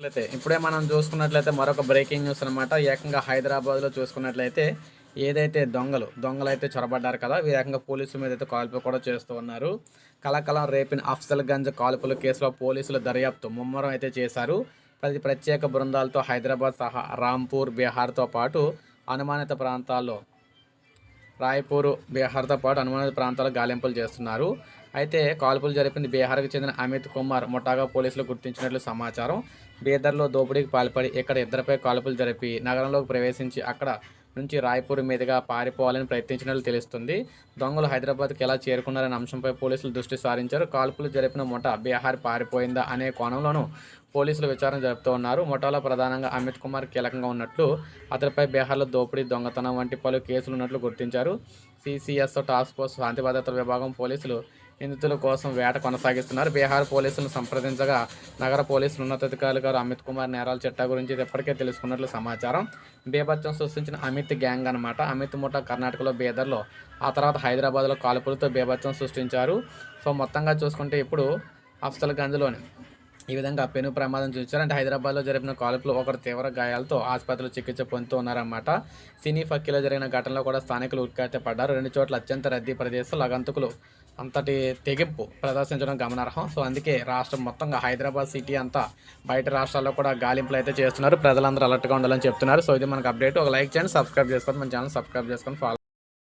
అయితే ఇప్పుడే మనం చూసుకున్నట్లయితే మరొక బ్రేకింగ్ న్యూస్ అనమాట ఏకంగా హైదరాబాద్లో చూసుకున్నట్లయితే ఏదైతే దొంగలు దొంగలు అయితే చొరబడ్డారు కదా వీరు ఏకంగా పోలీసుల మీద అయితే కాల్పులు కూడా చేస్తూ ఉన్నారు. కలకలం రేపిన అఫ్సల్ గంజ్ కాల్పుల కేసులో పోలీసులు దర్యాప్తు ముమ్మరం అయితే చేశారు. ప్రతి ప్రత్యేక బృందాలతో హైదరాబాద్ సహా రాంపూర్ బీహార్తో పాటు అనుమానిత ప్రాంతాల్లో రాయ్పూర్ బీహార్తో పాటు అనుమానిత ప్రాంతాలకు గాలింపులు చేస్తున్నారు. అయితే కాల్పులు జరిపింది బీహార్కు చెందిన అమిత్ కుమార్ ముఠాగా పోలీసులు గుర్తించినట్లు సమాచారం. బీదర్లో దోపిడీకి పాల్పడి ఇక్కడ ఇద్దరిపై కాల్పులు జరిపి నగరంలోకి ప్రవేశించి అక్కడ నుంచి రాయ్పూర్ మీదుగా పారిపోవాలని ప్రయత్నించినట్లు తెలుస్తుంది. దొంగలు హైదరాబాద్కి ఎలా చేరుకున్నారనే అంశంపై పోలీసులు దృష్టి సారించారు. కాల్పులు జరిపిన ముఠా బీహార్ పారిపోయిందా అనే కోణంలోనూ పోలీసులు విచారణ జరుపుతూ ఉన్నారు. ముఠాలో ప్రధానంగా అమిత్ కుమార్ కీలకంగా ఉన్నట్లు అతడిపై బీహార్లో దోపిడీ దొంగతనం వంటి పలు కేసులు ఉన్నట్లు గుర్తించారు. సిసిఎస్ టాస్క్ ఫోర్స్ శాంతి భద్రతల విభాగం పోలీసులు నిందితుల కోసం వేట కొనసాగిస్తున్నారు. బీహార్ పోలీసులను సంప్రదించగా నగర పోలీసులు ఉన్నతాధికారులు గారు అమిత్ కుమార్ నేరాల చట్టా గురించి ఇప్పటికే తెలుసుకున్నట్లు సమాచారం. బీభత్సం సృష్టించిన అమిత్ గ్యాంగ్ అనమాట అమిత్ ముఠా కర్ణాటకలో బీదర్లో ఆ తర్వాత హైదరాబాద్లో కాల్పులతో బీభత్సం సృష్టించారు. సో మొత్తంగా చూసుకుంటే ఇప్పుడు అఫ్సల్గంజ్లోని ఈ విధంగా పెను ప్రమాదం చూచారంటే అంటే హైదరాబాద్లో జరిపిన కాల్పులో ఒకరు తీవ్ర గాయాలతో ఆసుపత్రిలో చికిత్స పొందుతూ ఉన్నారన్నమాట. సినీ ఫక్కీలో జరిగిన ఘటనలో కూడా స్థానికులు ఉత్కట్ట పడ్డారు. రెండు చోట్ల అత్యంత రద్దీ ప్రదేశంలో అగంతకులు అంతటి తెగింపు ప్రదర్శించడం గమనార్హం. సో అందుకే రాష్ట్రం మొత్తంగా హైదరాబాద్ సిటీ అంతా బయట రాష్ట్రాల్లో కూడా గాలింపులు అయితే చేస్తున్నారు. ప్రజలందరూ అలర్ట్గా ఉండాలని చెప్తున్నారు. సో ఇది మనకు అప్డేట్. ఒక లైక్ చేయండి సబ్స్క్రైబ్ చేసుకోండి. మన ఛానల్ సబ్స్క్రైబ్ చేసుకొని ఫాలో